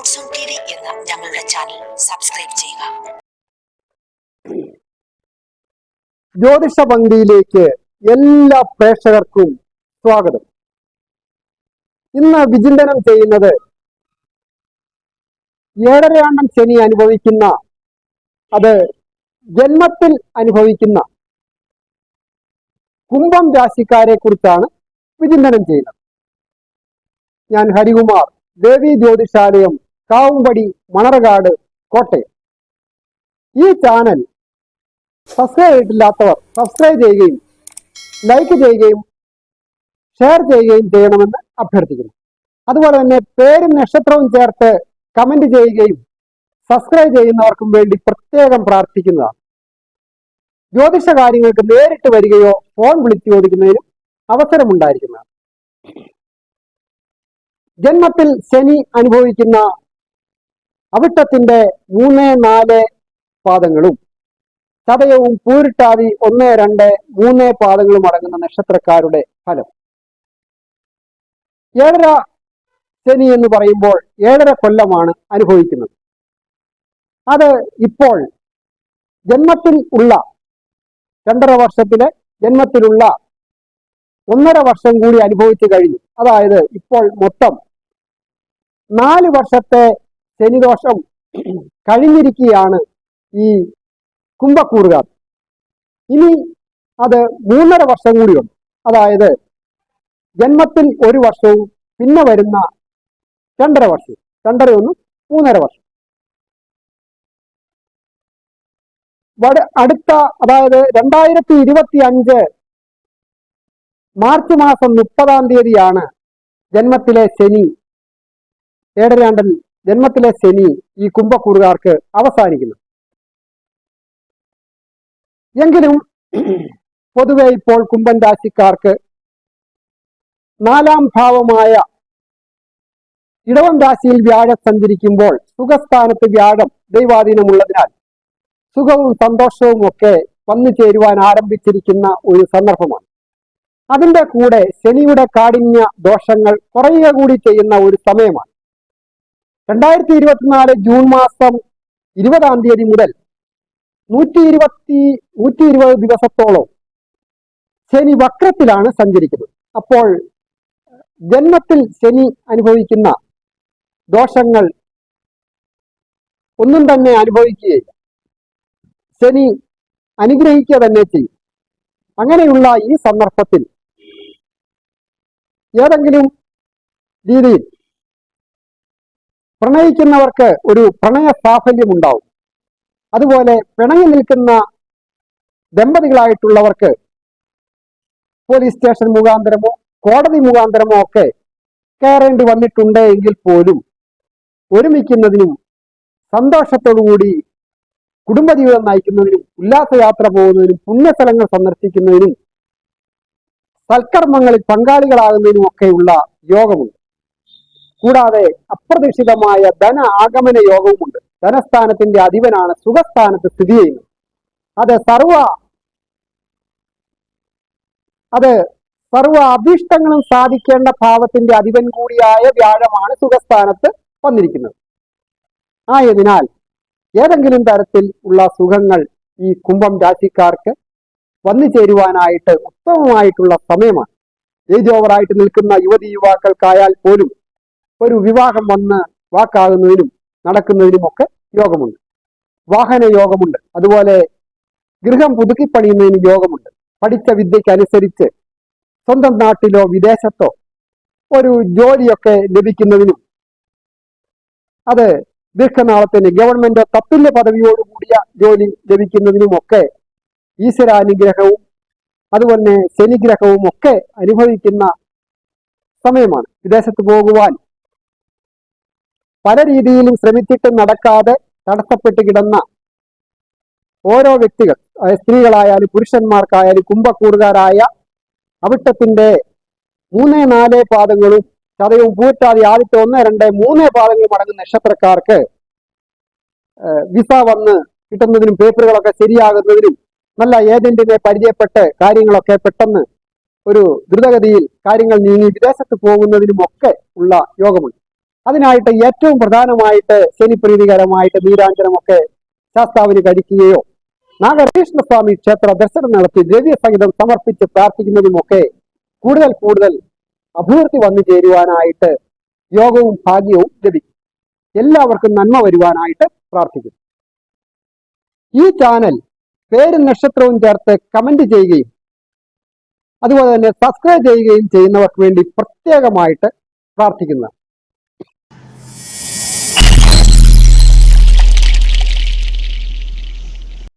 Road zone T V എന്ന ഞങ്ങളുടെ channel subscribe ചെയ്യുക. ജ്യോതിഷ പങ്ക്തിയിലേക്ക് എല്ലാ പ്രേക്ഷകർക്കും സ്വാഗതം. ഇന്ന് വിചിന്തനം ചെയ്യുന്നത് ഏഴരയാണ്ടം ശനി അനുഭവിക്കുന്ന അത് ജന്മത്തിൽ അനുഭവിക്കുന്ന കുംഭം രാശിക്കാരെ കുറിച്ചാണ് വിചിന്തനം ചെയ്യുന്നത്. ഞാൻ ഹരികുമാർ ദേവി ജ്യോതിഷാലയം കാവുംപടി മണർകാട് കോട്ടയം. ഈ ചാനൽ സബ്സ്ക്രൈബ് ചെയ്തിട്ടില്ലാത്തവർ സബ്സ്ക്രൈബ് ചെയ്യുകയും ലൈക്ക് ചെയ്യുകയും ഷെയർ ചെയ്യുകയും ചെയ്യണമെന്ന് അഭ്യർത്ഥിക്കുന്നു. അതുപോലെ തന്നെ പേരും നക്ഷത്രവും ചേർത്ത് കമന്റ് ചെയ്യുകയും സബ്സ്ക്രൈബ് ചെയ്യുന്നവർക്കും വേണ്ടി പ്രത്യേകം പ്രാർത്ഥിക്കുന്നതാണ്. ജ്യോതിഷ കാര്യങ്ങൾക്ക് നേരിട്ട് വരികയോ ഫോൺ വിളിച്ചു ചോദിക്കുന്നതിനും അവസരമുണ്ടായിരിക്കുന്നതാണ്. ജന്മത്തിൽ ശനി അനുഭവിക്കുന്ന അവിട്ടത്തിന്റെ മൂന്ന് നാല് പാദങ്ങളും തടയവും പൂരിട്ടാതി ഒന്ന് രണ്ട് മൂന്ന് പാദങ്ങളും അടങ്ങുന്ന നക്ഷത്രക്കാരുടെ ഫലം. ഏഴര ശനി എന്ന് പറയുമ്പോൾ ഏഴര കൊല്ലമാണ് അനുഭവിക്കുന്നത്. അത് ഇപ്പോൾ ജന്മത്തിൽ ഉള്ള രണ്ടര വർഷത്തിലെ ജന്മത്തിലുള്ള ഒന്നര വർഷം കൂടി അനുഭവിച്ചു കഴിഞ്ഞു. അതായത് ഇപ്പോൾ മൊത്തം നാല് വർഷത്തെ ശനിദോഷം കഴിഞ്ഞിരിക്കുകയാണ് ഈ കുംഭക്കൂറുകാർ. ഇനി അത് മൂന്നര വർഷം കൂടിയുണ്ട്. അതായത് ജന്മത്തിൽ ഒരു വർഷവും പിന്നെ വരുന്ന രണ്ടര വർഷം. രണ്ടര ഒന്നും മൂന്നര വർഷം. അടുത്ത അതായത് രണ്ടായിരത്തി ഇരുപത്തി അഞ്ച് മാർച്ച് മാസം മുപ്പതാം തീയതിയാണ് ജന്മത്തിലെ ശനി ഏഴരാണ്ടൻ ജന്മത്തിലെ ശനി ഈ കുംഭക്കൂറുകാർക്ക് അവസാനിക്കുന്നു. എങ്കിലും പൊതുവെ ഇപ്പോൾ കുംഭൻ രാശിക്കാർക്ക് നാലാം ഭാവമായ ഇടവം രാശിയിൽ വ്യാഴം സഞ്ചരിക്കുമ്പോൾ സുഖസ്ഥാനത്ത് വ്യാഴം ദൈവാധീനമുള്ളതിനാൽ സുഖവും സന്തോഷവും ഒക്കെ വന്നു ചേരുവാൻ ആരംഭിച്ചിരിക്കുന്ന ഒരു സന്ദർഭമാണ്. അതിന്റെ കൂടെ ശനിയുടെ കാഠിന്യ ദോഷങ്ങൾ കുറയുക കൂടി ചെയ്യുന്ന ഒരു സമയമാണ്. രണ്ടായിരത്തി ഇരുപത്തിനാല് ജൂൺ മാസം ഇരുപതാം തീയതി മുതൽ നൂറ്റി ഇരുപത്തി നൂറ്റി ഇരുപത് ദിവസത്തോളം ശനി വക്രത്തിലാണ് സഞ്ചരിക്കുന്നത്. അപ്പോൾ ജന്മത്തിൽ ശനി അനുഭവിക്കുന്ന ദോഷങ്ങൾ ഒന്നും തന്നെ അനുഭവിക്കുകയില്ല. ശനി അനുഗ്രഹിക്കുക തന്നെ ചെയ്യും. അങ്ങനെയുള്ള ഈ സന്ദർഭത്തിൽ ഏതെങ്കിലും രീതിയിൽ പ്രണയിക്കുന്നവർക്ക് ഒരു പ്രണയ സാഫല്യം ഉണ്ടാവും അതുപോലെ പിണങ്ങി നിൽക്കുന്ന ദമ്പതികളായിട്ടുള്ളവർക്ക് പോലീസ് സ്റ്റേഷൻ മുഖാന്തരമോ കോടതി മുഖാന്തരമോ ഒക്കെ കയറേണ്ടി വന്നിട്ടുണ്ട് എങ്കിൽ പോലും ഒരുമിക്കുന്നതിനും സന്തോഷത്തോടുകൂടി കുടുംബജീവിതം നയിക്കുന്നതിനും ഉല്ലാസയാത്ര പോകുന്നതിനും പുണ്യസ്ഥലങ്ങൾ സന്ദർശിക്കുന്നതിനും സൽക്കർമ്മങ്ങളിൽ പങ്കാളികളാകുന്നതിനും ഒക്കെയുള്ള യോഗമുണ്ട്. കൂടാതെ അപ്രതീക്ഷിതമായ ധന ആഗമന യോഗവുമുണ്ട്. ധനസ്ഥാനത്തിന്റെ അധിപനാണ് സുഖസ്ഥാനത്ത് സ്ഥിതി ചെയ്യുന്നത്. അത് സർവ അത് സർവ അഭീഷ്ടങ്ങളും സാധിക്കേണ്ട ഭാവത്തിന്റെ അധിപൻ കൂടിയായ വ്യാഴമാണ് സുഖസ്ഥാനത്ത് വന്നിരിക്കുന്നത്. ആയതിനാൽ ഏതെങ്കിലും തരത്തിൽ ഉള്ള സുഖങ്ങൾ ഈ കുംഭം രാശിക്കാർക്ക് വന്നു ചേരുവാനായിട്ട് ഉത്തമമായിട്ടുള്ള സമയമാണ്. ഏജ് ഓവറായിട്ട് നിൽക്കുന്ന യുവതി യുവാക്കൾക്കായാൽ പോലും ഒരു വിവാഹം വന്ന് വാക്കാകുന്നതിനും നടക്കുന്നതിനുമൊക്കെ യോഗമുണ്ട്. വാഹന യോഗമുണ്ട്. അതുപോലെ ഗൃഹം പുതുക്കി പണിയുന്നതിന് യോഗമുണ്ട്. പഠിച്ച വിദ്യയ്ക്ക് അനുസരിച്ച് സ്വന്തം നാട്ടിലോ വിദേശത്തോ ഒരു ജോലിയൊക്കെ ലഭിക്കുന്നതിനും അത് ദീർഘനാളത്തിന് ഗവൺമെന്റ് തത്തുല്യ പദവിയോടുകൂടിയ ജോലി ജോലി ലഭിക്കുന്നതിനുമൊക്കെ ഈശ്വരാനുഗ്രഹവും അതുപോലെ ശനിഗ്രഹവും ഒക്കെ അനുഭവിക്കുന്ന സമയമാണ്. വിദേശത്ത് പോകുവാൻ പല രീതിയിലും ശ്രമിച്ചിട്ട് നടക്കാതെ തടസ്സപ്പെട്ട് കിടന്ന ഓരോ വ്യക്തികൾ സ്ത്രീകളായാലും പുരുഷന്മാർക്കായാലും കുംഭക്കൂറുകാരായ അവിട്ടത്തിന്റെ മൂന്ന് നാല് പാദങ്ങളും ചതയവും പൂറ്റാതി ആദ്യത്തെ ഒന്ന് രണ്ട് മൂന്ന് പാദങ്ങളും അടങ്ങുന്ന നക്ഷത്രക്കാർക്ക് വിസ വന്ന് കിട്ടുന്നതിനും പേപ്പറുകളൊക്കെ ശരിയാകുന്നതിനും നല്ല ഏജന്റിനെ പരിചയപ്പെട്ട് കാര്യങ്ങളൊക്കെ പെട്ടെന്ന് ഒരു ദ്രുതഗതിയിൽ കാര്യങ്ങൾ നീങ്ങി വിദേശത്ത് പോകുന്നതിനുമൊക്കെ ഉള്ള യോഗമുണ്ട്. അതിനായിട്ട് ഏറ്റവും പ്രധാനമായിട്ട് ശനിപ്രീതികരമായിട്ട് നീരാഞ്ജനമൊക്കെ ശാസ്താവിന് കഴിക്കുകയോ നാഗകൃഷ്ണസ്വാമി ക്ഷേത്ര ദർശനം നടത്തി ദ്രവ്യസഹിതം സമർപ്പിച്ച് പ്രാർത്ഥിക്കുന്നതുമൊക്കെ കൂടുതൽ കൂടുതൽ അഭിവൃദ്ധി വന്നു ചേരുവാനായിട്ട് യോഗവും ഭാഗ്യവും ലഭിക്കും. എല്ലാവർക്കും നന്മ വരുവാനായിട്ട് പ്രാർത്ഥിക്കുന്നു. ഈ ചാനൽ പേരും നക്ഷത്രവും ചേർത്ത് കമന്റ് ചെയ്യുകയും അതുപോലെ തന്നെ സബ്സ്ക്രൈബ് ചെയ്യുകയും ചെയ്യുന്നവർക്ക് വേണ്ടി പ്രത്യേകമായിട്ട് പ്രാർത്ഥിക്കുന്നു.